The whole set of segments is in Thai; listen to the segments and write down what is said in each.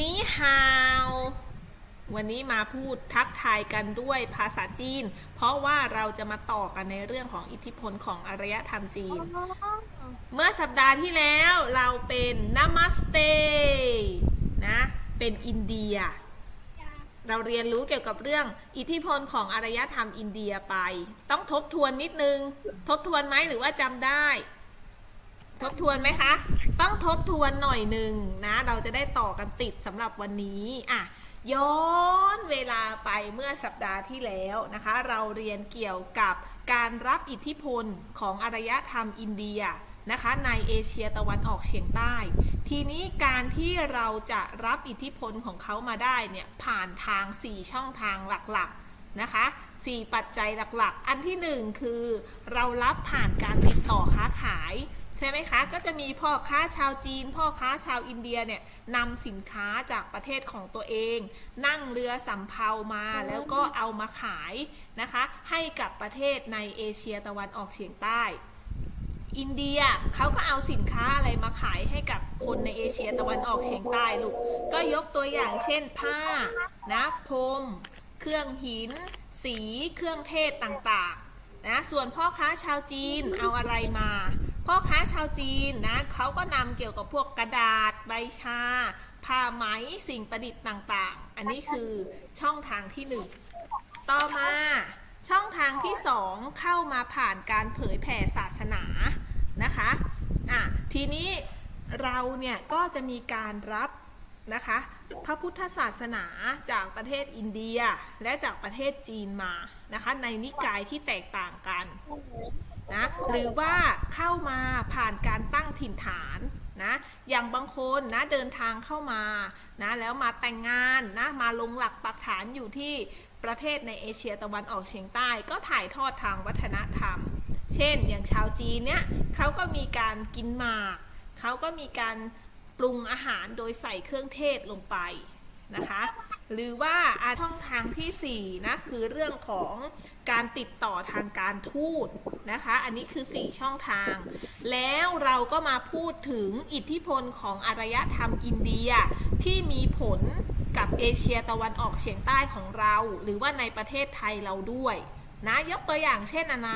นี่ฮาว วันนี้มาพูดทักทายกันด้วยภาษาจีน เพราะว่าเราจะมาต่อกันในเรื่องของอิทธิพลของอารยธรรมจีน เมื่อสัปดาห์ที่แล้วเราเป็นนามัสเตนะ เป็นอินเดีย เราเรียนรู้เกี่ยวกับเรื่องอิทธิพลของอารยธรรมอินเดียไป ต้องทบทวนนิดนึง ทบทวนไหมหรือว่าจำได้ ทบทวนไหมคะ ต้องทบทวนหน่อยหนึ่งนะ เราจะได้ต่อกันติดสำหรับวันนี้อะย้อนเวลาไปเมื่อสัปดาห์ที่แล้วนะคะ เราเรียนเกี่ยวกับการรับอิทธิพลของอารยธรรมอินเดียนะคะ ในเอเชียตะวันออกเฉียงใต้ ทีนี้การที่เราจะรับอิทธิพลของเขามาได้เนี่ยผ่านทาง 4 ช่องทางหลักๆนะคะ4ปัจจัยหลักๆ อันที่ 1 คือเรารับผ่านการติดต่อค้าขาย ช่ไหมคะ ก็จะมีพ่อค้าชาวจีน พ่อค้าชาวอินเดียเนี่ยนำสินค้าจากประเทศของตัวเอง นั่งเรือสำเภามาแล้วก็เอามาขายนะคะ ให้กับประเทศในเอเชียตะวันออกเฉียงใต้ อินเดียเขาก็เอาสินค้าอะไรมาขายให้กับคนในเอเชียตะวันออกเฉียงใต้ลูก ก็ยกตัวอย่างเช่นผ้านะพรม เครื่องหิน สี เครื่องเทศต่างๆนะ ส่วนพ่อค้าชาวจีนเอาอะไรมา พ่อค้าชาวจีนนะเขาก็นำเกี่ยวกับพวกกระดาษ ใบชา ผ้าไหมสิ่งประดิษฐ์ต่างๆ อันนี้คือช่องทางที่หนึ่งต่อมาช่องทางที่สองเข้ามาผ่านการเผยแผ่ศาสนานะคะอะทีนี้เราเนี่ยก็จะมีการรับนะคะพระพุทธศาสนาจากประเทศอินเดียและจากประเทศจีนมานะคะในนิกายที่แตกต่างกัน นะหรือว่าเข้ามาผ่านการตั้งถิ่นฐานนะอย่างบางคนนะเดินทางเข้ามานะแล้วมาแต่งงานนะมาลงหลักปักฐานอยู่ที่ประเทศในเอเชียตะวันออกเฉียงใต้ ก็ถ่ายทอดทางวัฒนธรรม เช่น อย่างชาวจีนเนี่ยเขาก็มีการกินหมากเขาก็มีการปรุงอาหารโดยใส่เครื่องเทศลงไป นะคะ หรือว่าช่องทางที่ 4 นะคือเรื่องของการติดต่อทางการทูตนะคะ อันนี้คือ 4 ช่องทาง แล้วเราก็มาพูดถึงอิทธิพลของอารยธรรมอินเดียที่มีผลกับเอเชียตะวันออกเฉียงใต้ของเรา หรือว่าในประเทศไทยเราด้วยนะยกตัวอย่างเช่นอะไร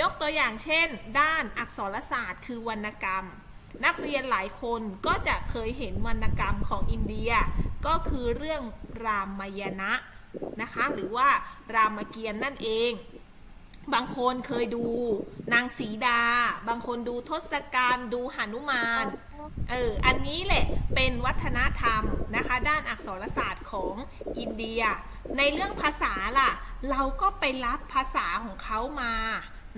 ยกตัวอย่างเช่น ด้านอักษรศาสตร์คือวรรณกรรม นักเรียนหลายคนก็จะเคยเห็นวรรณกรรมของอินเดีย ก็คือเรื่องรามายณะนะคะหรือว่ารามเกียรติ์นั่นเองบางคนเคยดูนางสีดา บางคนดูทศกัณฐ์ดูหนุมาน เออ อันนี้แหละเป็นวัฒนธรรมนะคะ ด้านอักษรศาสตร์ของอินเดีย ในเรื่องภาษาล่ะ เราก็ไปรับภาษาของเขามา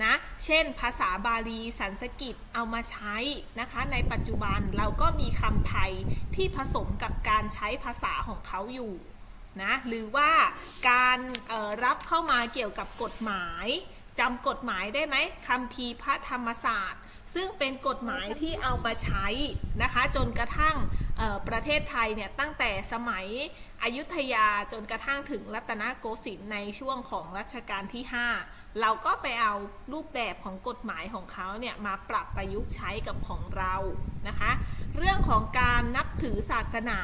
นะ เช่น ภาษาบาลีสันสกฤตเอามาใช้นะคะ ในปัจจุบันเราก็มีคำไทยที่ผสมกับการใช้ภาษาของเขาอยู่นะหรือว่าการรับเข้ามาเกี่ยวกับกฎหมายจำกฎหมายได้ไหมคำพีพระธรรมศาสตร์ ซึ่งเป็นกฎหมายที่เอามาใช้นะคะ จนกระทั่งประเทศไทยเนี่ยตั้งแต่สมัยอยุธยาจนกระทั่งถึงรัตนโกสินทร์ในช่วงของรัชกาลที่ 5 เราก็ไปเอารูปแบบของกฎหมายของเขาเนี่ยมาปรับประยุกต์ใช้กับของเรานะคะ เรื่องของการนับถือศาสนา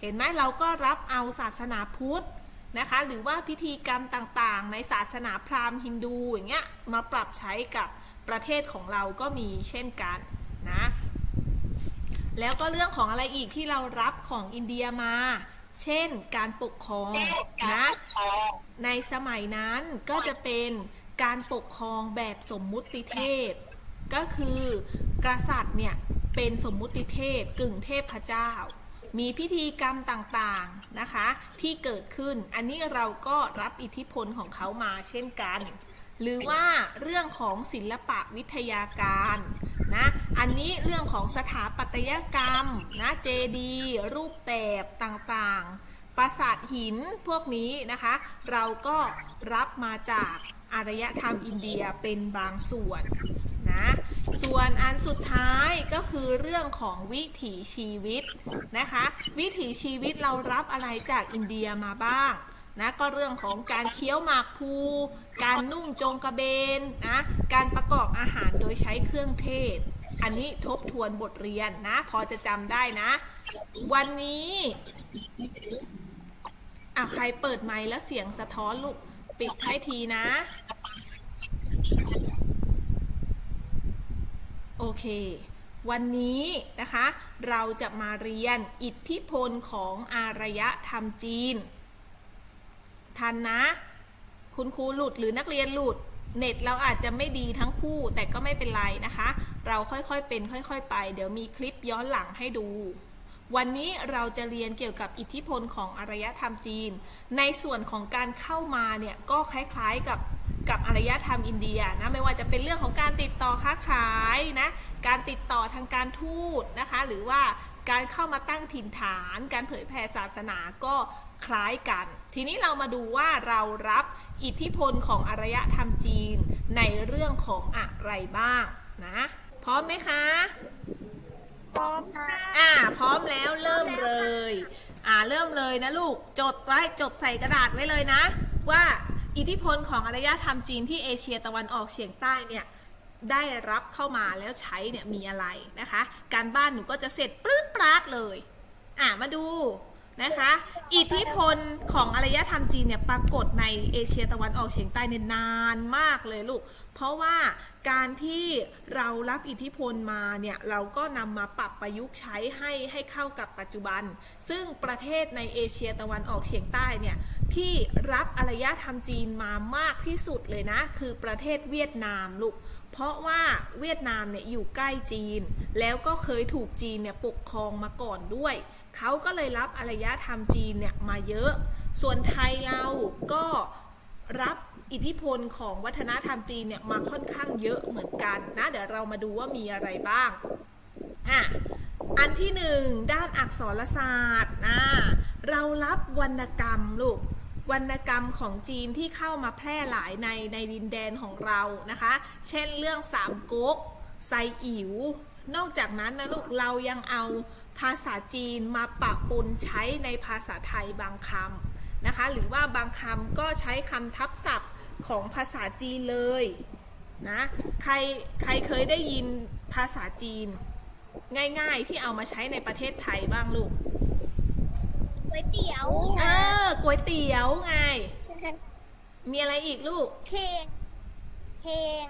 เห็นไหมเราก็รับเอาศาสนาพุทธนะคะหรือว่าพิธีกรรมต่างๆ ในศาสนาพราหมณ์ฮินดูอย่างเงี้ยมาปรับใช้กับประเทศของเราก็มีเช่นกันนะแล้วก็เรื่องของอะไรอีกที่เรารับของอินเดียมา เช่น การปกครองนะ ในสมัยนั้นก็จะเป็นการปกครองแบบสมมุติเทพ ก็คือกษัตริย์เนี่ยเป็นสมมุติเทพกึ่งเทพเจ้า มีพิธีกรรมต่างๆนะคะที่เกิดขึ้น อันนี้เราก็รับอิทธิพลของเขามาเช่นกัน หรือว่าเรื่องของศิลปะวิทยาการนะอันนี้เรื่องของสถาปัตยกรรมนะเจดีรูปแบบต่างๆ ปราสาทหินพวกนี้นะคะ เราก็รับมาจากอารยธรรมอินเดียเป็นบางส่วนนะส่วนอันสุดท้ายก็คือเรื่องของวิถีชีวิตนะคะ วิถีชีวิตเรารับอะไรจากอินเดียมาบ้าง นะก็เรื่องของการเคี้ยวหมากพลูการนุ่งโจงกระเบนนะการประกอบอาหารโดยใช้เครื่องเทศ อันนี้ทบทวนบทเรียนนะ พอจะจำได้นะ วันนี้อะใครเปิดไมค์แล้วเสียงสะท้อนลูกปิดให้ทีนะ โอเควันนี้นะคะเราจะมาเรียนอิทธิพลของอารยธรรมจีน ทันนะ คุณครูหลุดหรือนักเรียนหลุดเน็ตเราอาจจะไม่ดีทั้งคู่แต่ก็ไม่เป็นไรนะคะ เราค่อยๆเป็นค่อยๆไป เดี๋ยวมีคลิปย้อนหลังให้ดู วันนี้เราจะเรียนเกี่ยวกับอิทธิพลของอารยธรรมจีน ในส่วนของการเข้ามาเนี่ยก็คล้ายๆกับกับอารยธรรมอินเดียนะไม่ว่าจะเป็นเรื่องของการติดต่อค้าขายนะการติดต่อทางการทูตนะคะ หรือว่าการเข้ามาตั้งถิ่นฐาน การเผยแผ่ศาสนาก็ คล้ายกัน ทีนี้เรามาดูว่าเรารับอิทธิพลของอารยธรรมจีนในเรื่องของอะไรบ้างนะ พร้อมไหมคะ พร้อมค่ะอ่า พร้อมแล้วเริ่มเลย อ่าเริ่มเลยนะลูก จดไว้จดใส่กระดาษไว้เลยนะ ว่าอิทธิพลของอารยธรรมจีนที่เอเชียตะวันออกเฉียงใต้เนี่ยได้รับเข้ามาแล้วใช้เนี่ยมีอะไรนะคะ การบ้านหนูก็จะเสร็จปลื้ดปราดเลย อ่ามาดู นะคะ อิทธิพลของอารยธรรมจีนเนี่ยปรากฏในเอเชียตะวันออกเฉียงใต้เนี่ยนานมากเลยลูก เพราะว่าการที่เรารับอิทธิพลมาเนี่ยเราก็นำมาปรับประยุกต์ใช้ให้ให้เข้ากับปัจจุบัน ซึ่งประเทศในเอเชียตะวันออกเฉียงใต้เนี่ยที่รับอารยธรรมจีนมามากที่สุดเลยนะ คือประเทศเวียดนามลูกเพราะว่าเวียดนามเนี่ยอยู่ใกล้จีน แล้วก็เคยถูกจีนเนี่ยปกครองมาก่อนด้วย เขาก็เลยรับอารยธรรมจีนเนี่ยมาเยอะ ส่วนไทยเราก็รับอิทธิพลของวัฒนธรรมจีนเนี่ยมาค่อนข้างเยอะเหมือนกันนะเดี๋ยวเรามาดูว่ามีอะไรบ้างอะอันที่หนึ่งด้านอักษรศาสตร์นะเรารับวรรณกรรมลูกวรรณกรรมของจีนที่เข้ามาแพร่หลายในในดินแดนของเรานะคะ เช่นเรื่องสามก๊ก ไซอิ๋วนอกจากนั้นนะลูกเรายังเอาภาษาจีนมาปะปนใช้ในภาษาไทยบางคำนะคะ หรือว่าบางคำก็ใช้คำทับศัพท์ของภาษาจีนเลยนะใครใครเคยได้ยินภาษาจีน ง่ายๆที่เอามาใช้ในประเทศไทยบ้างลูกก๋วยเตี๋ยวเออก๋วยเตี๋ยวไง มีอะไรอีกลูก เพลงเพลง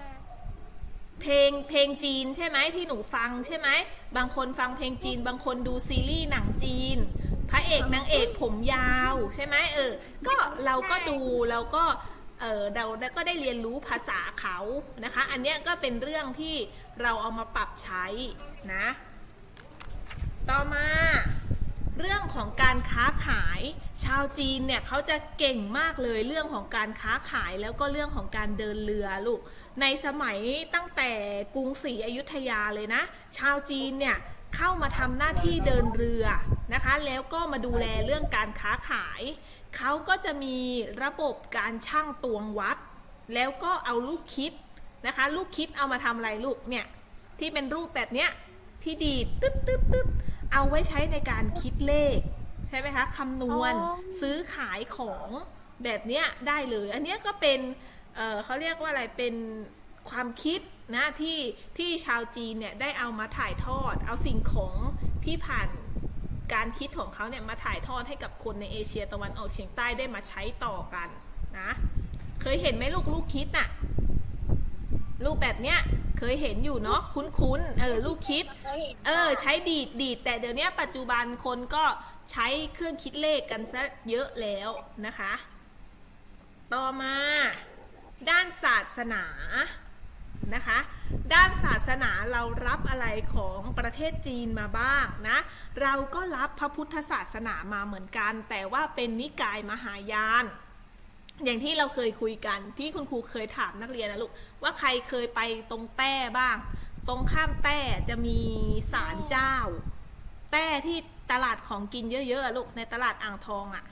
เพลงเพลงจีนใช่ไหมที่หนูฟังใช่ไหมบางคนฟังเพลงจีน บางคนดูซีรีส์หนังจีน พระเอกนางเอกผมยาวใช่ไหมเออก็เราก็ดูเราก็เออเราก็ได้เรียนรู้ภาษาเขานะคะ อันนี้ก็เป็นเรื่องที่เราเอามาปรับใช้นะ ต่อมา ของการค้าขาย ชาวจีนเนี่ยเขาจะเก่งมากเลยเรื่องของการค้าขายแล้วก็เรื่องของการเดินเรือลูก ในสมัยตั้งแต่กรุงศรีอยุธยาเลยนะ ชาวจีนเนี่ยเข้ามาทำหน้าที่เดินเรือนะคะ แล้วก็มาดูแลเรื่องการค้าขาย เขาก็จะมีระบบการช่างตวงวัด แล้วก็เอาลูกคิดนะคะ ลูกคิดเอามาทำอะไรลูกเนี่ยที่เป็นรูปแบบเนี้ยที่ดีตึ๊ดตึ๊ดตึ๊ด เอาไว้ใช้ในการคิดเลข ใช่ไหมคะคำนวณอ๋อซื้อขายของแบบเนี้ยได้เลย อันเนี้ยก็เป็นเอ่อเขาเรียกว่าอะไรเป็นความคิดนะที่ที่ชาวจีนเนี่ยได้เอามาถ่ายทอด เอาสิ่งของที่ผ่านการคิดของเขาเนี่ยมาถ่ายทอดให้กับคนในเอเชียตะวันออกเฉียงใต้ได้มาใช้ต่อกันนะ เคยเห็นไหมลูกลูกคิดน่ะ รูปแบบเนี้ยเคยเห็นอยู่เนาะคุ้นๆเออลูกคิด เคยเห็นเออ ใช้ดีดดีดแต่เดี๋ยวนี้ปัจจุบันคนก็ใช้เครื่องคิดเลขกันซะเยอะแล้วนะคะ ต่อมา ด้านศาสนานะคะ ด้านศาสนาเรารับอะไรของประเทศจีนมาบ้างนะ เราก็รับพระพุทธศาสนามาเหมือนกัน แต่ว่าเป็นนิกายมหายาน อย่างที่เราเคยคุยกันที่คุณครูเคยถามนักเรียนนะลูกว่าใครเคยไปตรงแต้บ้าง ตรงข้ามแต้จะมีศาลเจ้า แต้ที่ตลาดของกินเยอะๆอะลูกในตลาดอ่างทองอะ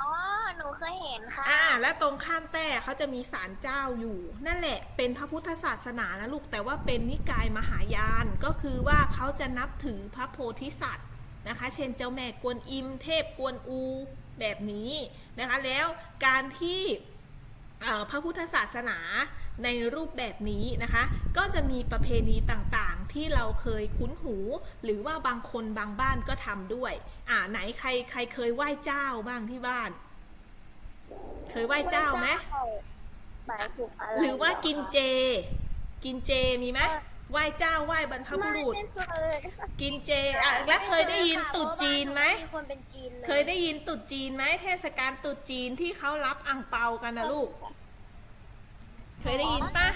อ๋อหนูเคยเห็นค่ะอ่า และตรงข้ามแต้เขาจะมีศาลเจ้าอยู่ นั่นแหละเป็นพระพุทธศาสนานะลูกแต่ว่าเป็นนิกายมหายานก็คือว่าเขาจะนับถือพระโพธิสัตว์นะคะ เช่นเจ้าแม่กวนอิม เทพกวนอู แบบนี้นะคะแล้วการที่เอ่อพระพุทธศาสนาในรูปแบบนี้นะคะ ก็จะมีประเพณีต่างๆ ที่เราเคยคุ้นหู หรือว่าบางคนบางบ้านก็ทำด้วย อ่าไหนใครใครเคยไหว้เจ้าบ้างที่บ้าน เคยไหว้เจ้าไหมหมายถึงอะไรหรือว่ากินเจ กินเจมีไหม ไหว้เจ้าไหว้บรรพบุรุษ ไม่เคยกินเจอะแล้วเคยได้ยินตรุษจีนไหมมีคนเป็นจีนเลยเคยได้ยินตรุษจีนไหมเทศกาลตรุษจีนที่เขารับอ่งเปากันนะลูก เคยได้ยินปะ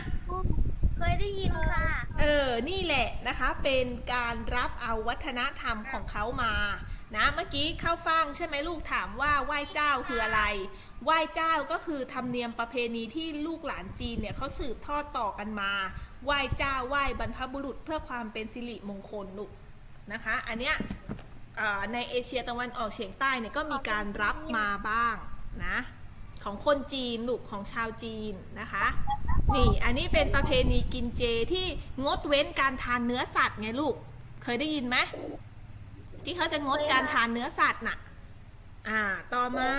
เคยได้ยินค่ะ เออ นี่แหละนะคะ เป็นการรับเอาวัฒนธรรมของเขามา นะเมื่อกี้ข้าวฟังใช่ไหมลูกถามว่าไหว้เจ้าคืออะไร ไหว้เจ้าก็คือธรรมเนียมประเพณีที่ลูกหลานจีนเนี่ยเขาสืบทอดต่อกันมา ไหว้เจ้าไหว้บรรพบุรุษเพื่อความเป็นสิริมงคลลูกนะคะ อันเนี้ยในเอเชียตะวันออกเฉียงใต้เนี่ยก็มีการรับมาบ้างนะของคนจีนลูกของชาวจีนนะคะ นี่อันนี้เป็นประเพณีกินเจที่งดเว้นการทานเนื้อสัตว์ไงลูกเคยได้ยินไหม ที่เขาจะงดการทานเนื้อสัตว์น่ะ อ่า ต่อมา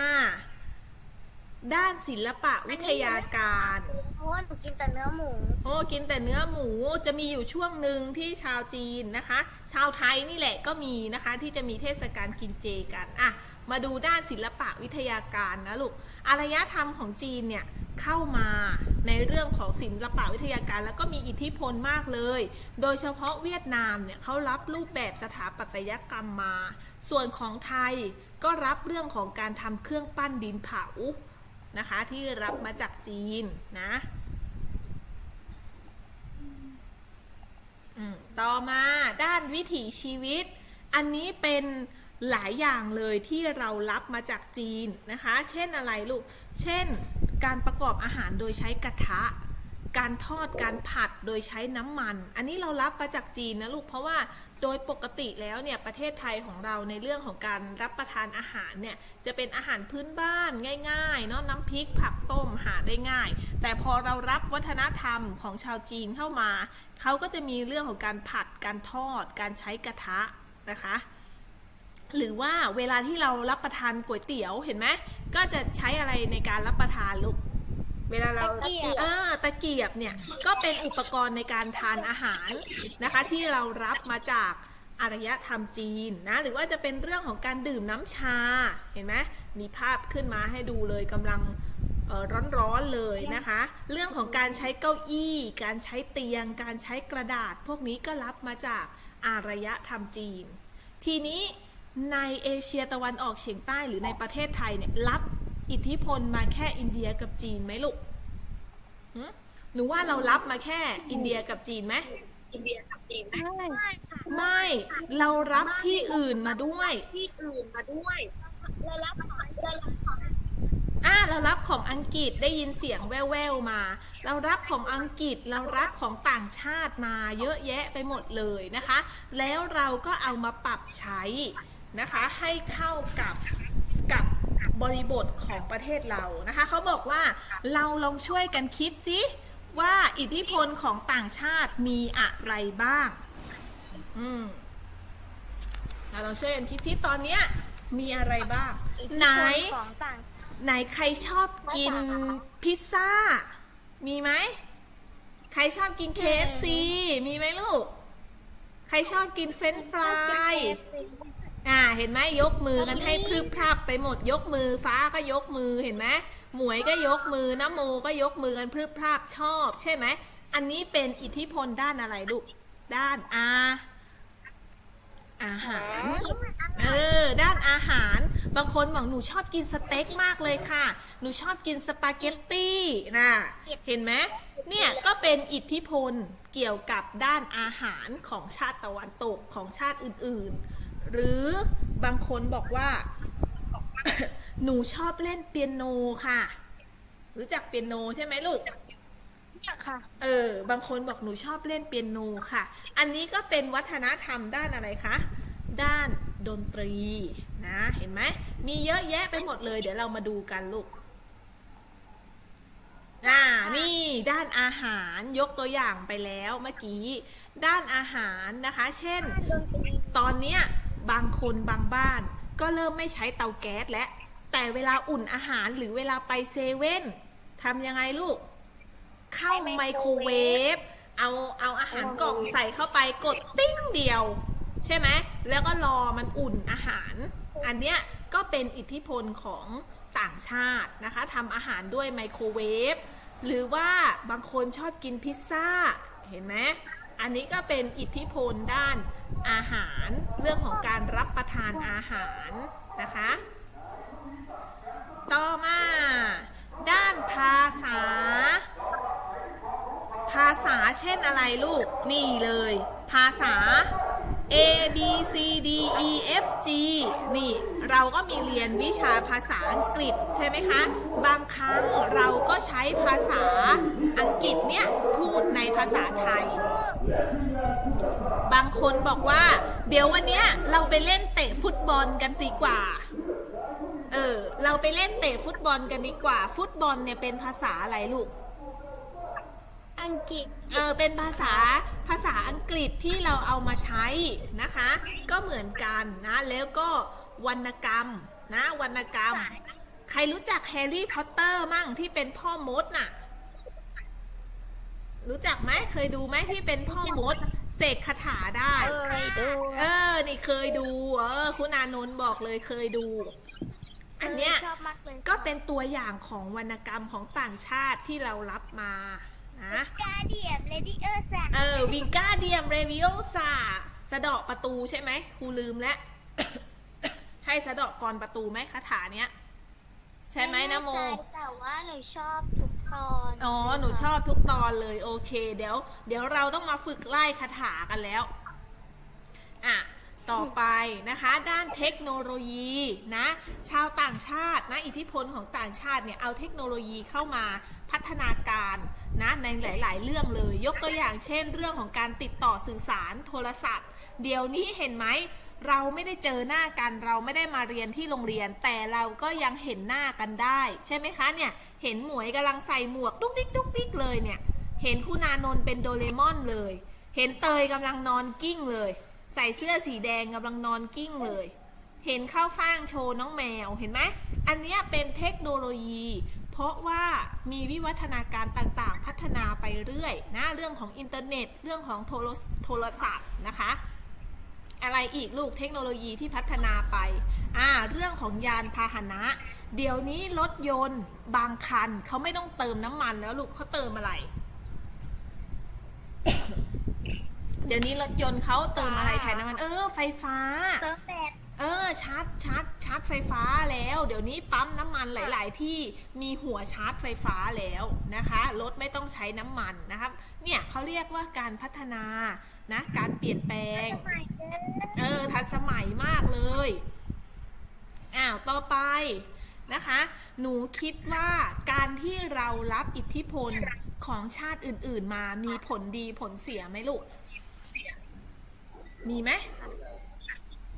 ด้านศิลปะวิทยาการ เพราะว่าหนูกินแต่เนื้อหมู โอ้กินแต่เนื้อหมูจะมีอยู่ช่วงหนึ่งที่ชาวจีนนะคะ ชาวไทยนี่แหละก็มีนะคะ ที่จะมีเทศกาลกินเจกันอะมาดูด้านศิลปะวิทยาการนะลูกอารยธรรมของจีนเนี่ยเข้ามาในเรื่องของศิลปะวิทยาการ แล้วก็มีอิทธิพลมากเลย โดยเฉพาะเวียดนามเนี่ยเขารับรูปแบบสถาปัตยกรรมมา ส่วนของไทยก็รับเรื่องของการทำเครื่องปั้นดินเผา นะคะ ที่รับมาจากจีนนะต่อมาด้านวิถีชีวิต อันนี้เป็นหลายอย่างเลยที่เรารับมาจากจีนนะคะ เช่นอะไรลูก เช่น การประกอบอาหารโดยใช้กระทะ การทอดการผัดโดยใช้น้ำมัน อันนี้เรารับมาจากจีนนะลูก เพราะว่า โดยปกติแล้วเนี่ยประเทศไทยของเราในเรื่องของการรับประทานอาหารเนี่ยจะเป็นอาหารพื้นบ้านง่ายๆเนาะน้ำพริกผักต้มหาได้ง่าย แต่พอเรารับวัฒนธรรมของชาวจีนเข้ามา เขาก็จะมีเรื่องของการผัดการทอด การใช้กระทะนะคะหรือว่าเวลาที่เรารับประทานก๋วยเตี๋ยวเห็นไหมก็จะใช้อะไรในการรับประทานลูก เวลาเราตะเกียบ เออตะเกียบเนี่ยก็เป็นอุปกรณ์ในการทานอาหารนะคะ ที่เรารับมาจากอารยธรรมจีนนะหรือว่าจะเป็นเรื่องของการดื่มน้ำชาเห็นไหมมีภาพขึ้นมาให้ดูเลยกำลังเอ่อร้อนๆเลยนะคะ เรื่องของการใช้เก้าอี้ การใช้เตียง การใช้กระดาษ พวกนี้ก็รับมาจากอารยธรรมจีน ทีนี้ในเอเชียตะวันออกเฉียงใต้หรือในประเทศไทยเนี่ยรับ อิทธิพลมาแค่อินเดียกับจีนไหมลูกหึหนูว่าเรารับมาแค่อินเดียกับจีนไหมอินเดียกับจีนไหมไม่ค่ะไม่เรารับที่อื่นมาด้วย ที่อื่นมาด้วย เรารับของเรารับของอ่าเรารับของอังกฤษได้ยินเสียงแว่วๆมา เรารับของอังกฤษเรารับของต่างชาติมาเยอะแยะไปหมดเลยนะคะ แล้วเราก็เอามาปรับใช้นะคะ ให้เข้ากับกับ บริบทของประเทศเรานะคะเขาบอกว่าเราลองช่วยกันคิดสิว่าอิทธิพลของต่างชาติมีอะไรบ้าง อืมเราลองช่วยกันคิดสิตอนเนี้ย มีอะไรบ้างอิทธิไหนพลของต่างไหนใครชอบกินพิซซ่า มีไหม ใครชอบกิน KFC มีไหมลูก ใครชอบกินเฟรนช์ฟราย อ่าเห็นไหมยกมือกันให้พรึบพรับไปหมดยกมือฟ้าก็ยกมือเห็นไหมหมวยก็ยกมือน้ำโมก็ยกมือกันพรึบพรับชอบ ใช่ไหมอันนี้เป็นอิทธิพลด้านอะไรลูกด้านอาอาหารเออด้านอาหาร บางคนบอกหนูชอบกินสเต็กมากเลยค่ะ หนูชอบกินสปาเกตตี้นะเห็นไหมเนี่ยก็เป็นอิทธิพลเกี่ยวกับด้านอาหารของชาติตะวันตกของชาติอื่นๆ หรือบางคนบอกว่า หนูชอบเล่นเปียโนค่ะ รู้จักเปียโนใช่ไหมลูกค่ะ เออ บางคนบอกหนูชอบเล่นเปียโนค่ะ อันนี้ก็เป็นวัฒนธรรมด้านอะไรคะ ด้านดนตรีนะ เห็นไหม มีเยอะแยะไปหมดเลย เดี๋ยวเรามาดูกันลูก อ่า นี่ด้านอาหารยกตัวอย่างไปแล้วเมื่อกี้ ด้านอาหารนะคะ เช่นดนตรีตอนเนี้ย บางคนบางบ้าน ก็เริ่มไม่ใช้เตาแก๊สแล้วแต่เวลาอุ่นอาหารหรือเวลาไปเซเว่นทำยังไงลูก เข้าไมโครเวฟเอาเอาอาหารกล่องใส่เข้าไปกดติ้งเดียว ใช่ไหมแล้วก็รอมันอุ่นอาหาร อันเนี้ยก็เป็นอิทธิพลของต่างชาตินะคะทำอาหารด้วยไมโครเวฟหรือว่าบางคนชอบกินพิซซ่า เห็นไหม อันนี้ก็เป็นอิทธิพลด้านอาหารเรื่องของการรับประทานอาหารนะคะ ต่อมา ด้านภาษา ภาษาเช่นอะไรลูก นี่เลย ภาษา A B C D E F G นี่ เราก็มีเรียนวิชาภาษาอังกฤษใช่ไหมคะ บางครั้งเราก็ใช้ภาษาอังกฤษเนี่ย พูดในภาษาไทย บางคนบอกว่า เดี๋ยววันเนี้ยเราไปเล่นเตะฟุตบอลกันดีกว่า เออ เราไปเล่นเตะฟุตบอลกันดีกว่า ฟุตบอลเนี่ยเป็นภาษาอะไรลูก อังกฤษ เออ เป็นภาษาภาษาอังกฤษที่เราเอามาใช้นะคะ ก็เหมือนกันนะ แล้วก็วรรณกรรมนะวรรณกรรม ใครรู้จักแฮร์รี่พอตเตอร์มั่งที่เป็นพ่อมดน่ะ รู้จักไหมเคยดูไหมที่เป็นพ่อมด เสกคาถาได้เอ้ยดู เออ นี่เคยดู เออ คุณอานนท์บอกเลยเคยดู อันเนี้ยชอบมากเลยก็เป็นตัวอย่างของวรรณกรรมของต่างชาติที่เรารับมา นะกาเดียมเลดี้เออร์แซเออวิงกาเดียมเรวิโอซาสะเดาะประตูใช่ไหมครูลืมแล้ว ใช่สะเดาะกรประตูไหมคาถาเนี้ย ใช่ไหมนะโม แต่ว่าหนูชอบทุกตอนอ๋อ หนูชอบทุกตอนเลยโอเค เดี๋ยว เดี๋ยวเราต้องมาฝึกไล่คาถากันแล้ว อะ ต่อไปนะคะด้านเทคโนโลยีนะชาวต่างชาตินะอิทธิพลของต่างชาติเนี่ยเอาเทคโนโลยีเข้ามาพัฒนาการนะในหลาย ๆ เรื่องเลย ยกตัวอย่างเช่น เรื่องของการติดต่อสื่อสารโทรศัพท์ เดี๋ยวนี้เห็นไหมเราไม่ได้เจอหน้ากันเราไม่ได้มาเรียนที่โรงเรียน แต่เราก็ยังเห็นหน้ากันได้ ใช่ไหมคะเนี่ยเห็นหมวยกำลังใส่หมวกดุ๊กดิกดุ๊กดิกเลยเนี่ยเห็นคุณานนท์เป็นโดเรมอนเลย เห็นเตยกำลังนอนกิ้งเลย ใส่เสื้อสีแดงกำลังนอนกิ้งเลย เห็นข้าวฟ่างโชว์น้องแมวเห็นไหมอันนี้เป็นเทคโนโลยี เพราะว่ามีวิวัฒนาการต่างๆ พัฒนาไปเรื่อยนะเรื่องของอินเทอร์เน็ต เรื่องของโทรโทรศัพท์นะคะ อะไรอีกลูกเทคโนโลยีที่พัฒนาไปอ่าเรื่องของยานพาหนะ เดี๋ยวนี้รถยนต์บางคันเขาไม่ต้องเติมน้ำมันแล้วลูกเขาเติมอะไร เดี๋ยวนี้รถยนต์เขาเติมอะไรแทนน้ำมันเออไฟฟ้า เซิร์ฟแบดเออชาร์จชาร์จชาร์จไฟฟ้าแล้ว เดี๋ยวนี้ปั๊มน้ำมันหลาย ๆ ที่มีหัวชาร์จไฟฟ้าแล้วนะคะรถไม่ต้องใช้น้ำมันนะครับเนี่ยเขาเรียกว่าการพัฒนานะการเปลี่ยนแปลง สมัยเดิมเออทันสมัยมากเลย อ้าว ต่อไปนะคะ หนูคิดว่าการที่เรารับอิทธิพลของชาติอื่น ๆ มามีผลดีผลเสียไหมลูก มีไหม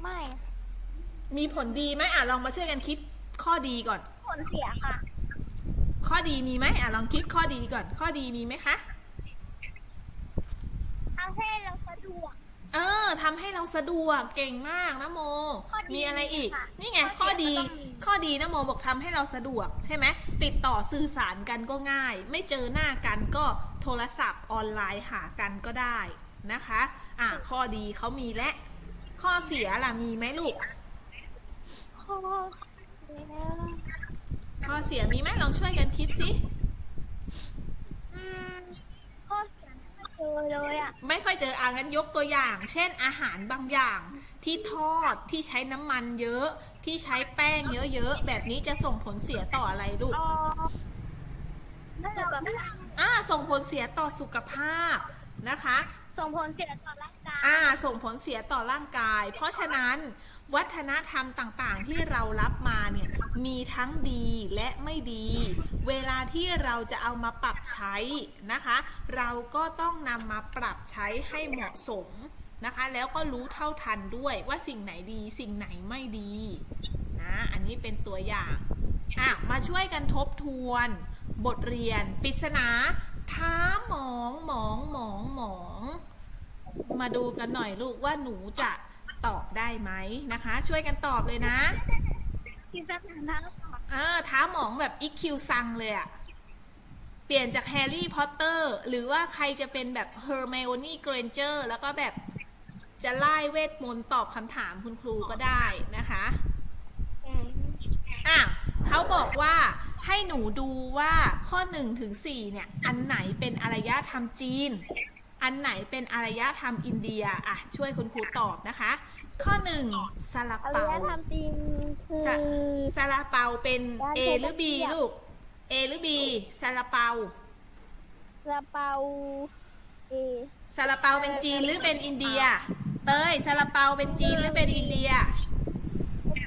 ไม่ มีผลดีไหมอะลองมาช่วยกันคิดข้อดีก่อน ผลเสียค่ะ ข้อดีมีไหมอะลองคิดข้อดีก่อน ข้อดีมีไหมคะ ทำให้เราสะดวก เออทำให้เราสะดวกเก่งมากนะโม ข้อดีมีอะไรอีก ค่ะนี่ไงข้ข้ออเสีดียก็ต้องมี ข้อดีนะโมบอกทำให้เราสะดวกใช่ไหมติดต่อสื่อสารกันก็ง่าย ไม่เจอหน้ากันก็โทรศัพท์ออนไลน์หากันก็ได้นะคะ อะข้อดีเขามีและ ข้อเสียล่ะมีไหมลูก ข้อเสียข้อเสียมีไหมลองช่วยกันคิดสิอืมข้อเสียไม่เจอเลยอะไม่ค่อยเจออะงั้นยกตัวอย่าง เช่นอาหารบางอย่างที่ทอดที่ใช้น้ำมันเยอะ ที่ใช้แป้งเยอะๆแบบนี้จะส่งผลเสียต่ออะไรลูก อ๋อสุขภาพอ่าส่งผลเสียต่อสุขภาพนะคะ ส่งผลเสียต่อร่างกายอ่าส่งผลเสียต่อร่างกาย เพราะฉะนั้นวัฒนธรรมต่างๆ ที่เรารับมาเนี่ยมีทั้งดีและไม่ดี เวลาที่เราจะเอามาปรับใช้นะคะ เราก็ต้องนำมาปรับใช้ให้เหมาะสมนะคะ แล้วก็รู้เท่าทันด้วยว่าสิ่งไหนดีสิ่งไหนไม่ดีนะอันนี้เป็นตัวอย่างอะมาช่วยกันทบทวน บทเรียนปริศนา ท้าหมองหมองหมองหมอง มาดูกันหน่อยลูกว่าหนูจะตอบได้ไหมนะคะ ช่วยกันตอบเลยนะที่สถานทั้งสองเออท้าหมองแบบอีคิวซังเลยอะเปลี่ยนจากแฮร์รี่พอตเตอร์หรือว่าใครจะเป็นแบบเฮอร์ไมโอนี่เกรนเจอร์แล้วก็แบบจะไล่เวทมนต์ตอบคำถามคุณครูก็ได้นะคะ อะเขาบอกว่า ให้หนูดูว่าข้อ1ถึง4เนี่ย อันไหนเป็นอารยธรรมจีน อันไหนเป็นอารยธรรมอินเดีย อะ ช่วยคุณครูตอบนะคะ ข้อ1ซาลาอารเปายธรรมจีนคือ ซาซาลาเปาเป็นด้าน A บนหรือ B เทียบลูก A หรือ B ซาลาเปา ซาเปาเอซาลาเปาเป็นจีนหรือเป็นอินเดีย เตยซาลาเปาเป็นจีนหรือเป็นอินเดีย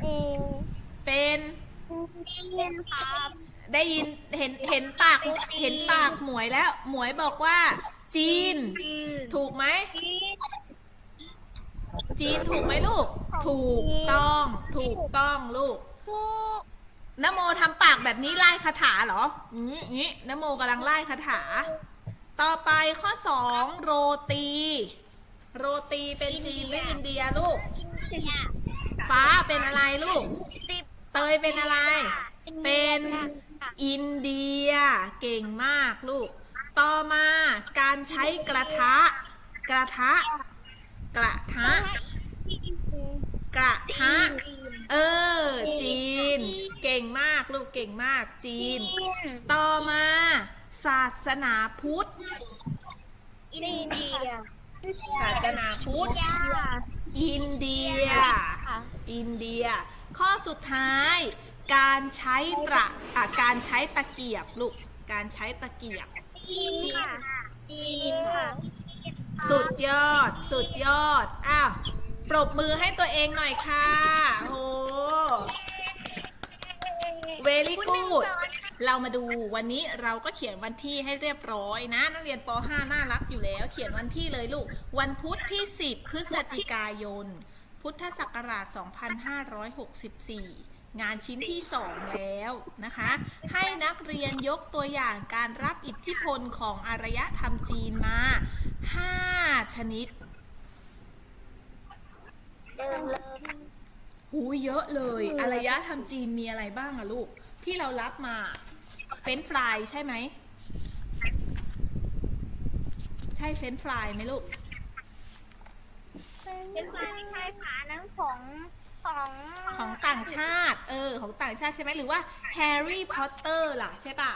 เอเป็นเล่นครับ ได้ยินเห็นเห็นปากเห็นปากหมวยแล้ว หมวยบอกว่า จีน ถูกไหม จีนถูกไหมลูก ถูกต้อง ถูกต้องลูกถูกนโมทำปากแบบนี้ไล่คาถาเหรออืมอย่างนี้นโมกำลังไล่คาถา ต่อไปข้อสองโรตี โรตีเป็นจีนหรืออินเดียลูก ฟ้าเป็นอะไรลูกสิบเตยเป็นอะไร เป็น อินเดีย เก่งมากลูก ต่อมาการใช้กระทะ กระทะ กระทะ กระทะ เออ จีน เก่งมากลูก เก่งมาก จีน ต่อมา ศาสนาพุทธ อินเดีย ศาสนาพุทธยาอินเดีย อินเดีย ข้อสุดท้าย การใช้ตระอะการใช้ตะเกียบลูก การใช้ตะเกียบจีนค่ะจีนค่ะ สุดยอด สุดยอด อ้าว ปรบมือให้ตัวเองหน่อยค่ะ โอ้ very good เรามาดูวันนี้เราก็เขียนวันที่ให้เรียบร้อยนะ นักเรียนป .5 น่ารักอยู่แล้ว เขียนวันที่เลยลูก วันพุธที่ 10 พฤศจิกายน พุทธศักราช 2564 งานชิ้นที่ 2 แล้วนะคะ ให้นักเรียนยกตัวอย่างการรับอิทธิพลของอารยธรรมจีนมา 5 ชนิดหูเยอะเลยอารยธรรมจีนมีอะไรบ้างอะลูก ที่เรารับมาเฟรนฟรายใช่ไหม ใช่เฟรนฟรายไหมลูก เป็นความคล้ายๆขานั้นของ ของของต่างชาติ เออ ของต่างชาติใช่ไหมหรือว่าแฮร์รี่พอตเตอร์ล่ะใช่เปล่า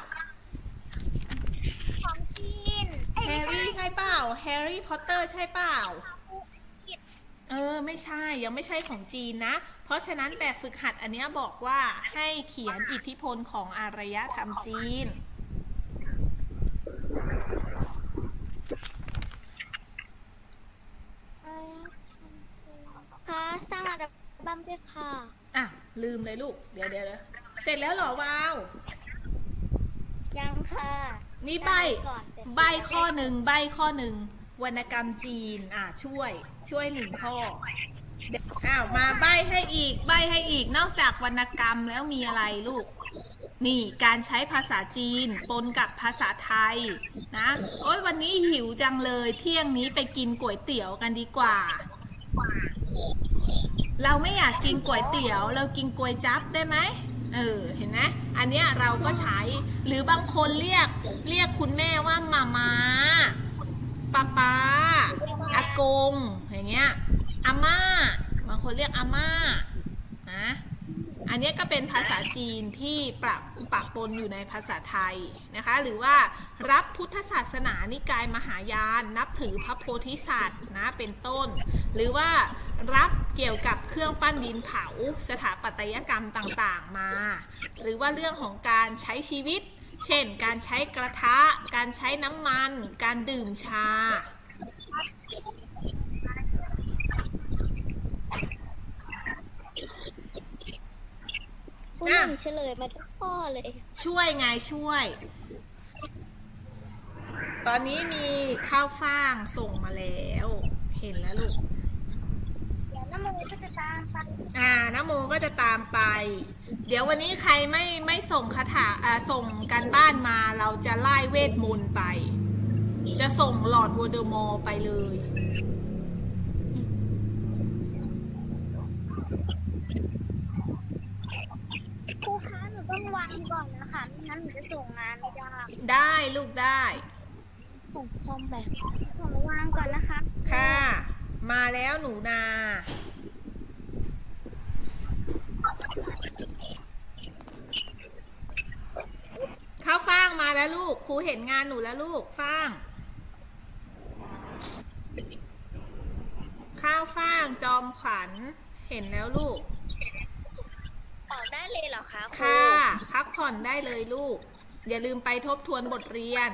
ของจีนแฮร์รี่ใช่เปล่าแฮร์รี่พอตเตอร์ใช่เปล่าเออไม่ใช่ยังไม่ใช่ของจีนนะ เพราะฉะนั้นแบบฝึกหัดอันเนี้ยบอกว่าให้เขียนอิทธิพลของอารยธรรมจีน ค่ะสร้างอัล บั้มด้วยค่ะ อะลืมเลยลูก เดี๋ยวเดี๋ยวเดี๋ยวเสร็จแล้วเหรอวาว ยังค่ะนี่ใบก่อนแต่ใบข้อหนึ่งใบข้อหนึ่งวรรณกรรมจีน อะช่วย ช่วยหนึ่งข้อเดี๋ยวอ้าวมาใบให้อีก ใบให้อีกนอกจากวรรณกรรมแล้วมีอะไรลูก นี่การใช้ภาษาจีนปนกับภาษาไทยนะโอ้ยวันนี้หิวจังเลยเที่ยงนี้ไปกินก๋วยเตี๋ยวกันดีกว่า เราไม่อยากกินก๋วยเตี๋ยว เรากินก๋วยจั๊บได้ไหมเออเห็นไหมอันเนี้ยเราก็ใช้หรือบางคนเรียกเรียกคุณแม่ว่ามามาป้าป้าอากงอย่างเงี้ยอาม่าบางคนเรียกอาม่านะ อันนี้ก็เป็นภาษาจีนที่ปรับปะปนอยู่ในภาษาไทยนะคะ หรือว่ารับพุทธศาสนานิกายมหายาน นับถือพระโพธิสัตว์นะเป็นต้น หรือว่ารับเกี่ยวกับเครื่องปั้นดินเผาสถาปัตยกรรมต่างๆมา หรือว่าเรื่องของการใช้ชีวิต เช่น การใช้กระทะ การใช้น้ำมัน การดื่มชา ผู้หญิงเฉลยมาทุกข้อเลย ช่วยไงช่วย ตอนนี้มีข้าวฟ่างส่งมาแล้ว เห็นแล้วลูกเดี๋ยวน้ำมันก็จะตามไปอ่าน้ำโมก็จะตามไป เดี๋ยววันนี้ใครไม่ไม่ส่งคาถาอ่าส่งกันบ้านมาเราจะไล่เวทมนต์ไป จะส่งหลอดวอเดอมอร์ไปเลย ครูคะหนูต้อง ววางก่อนนะคะไม่งั้นหนูจะส่งงานไม่ได้ได้ลูกได้ ส่งคอมแบบขอวางก่อนนะคะค่ะ มาแล้วหนูนา ข้าวฟ่างมาแล้วลูกครูเห็นงานหนูแล้วลูกฟ่าง ข้าวฟ่างจอมขวัญเห็นแล้วลูก ออกได้เลยเหรอคะค่ะ พักผ่อนได้เลยลูก อย่าลืมไปทบทวนบทเรียน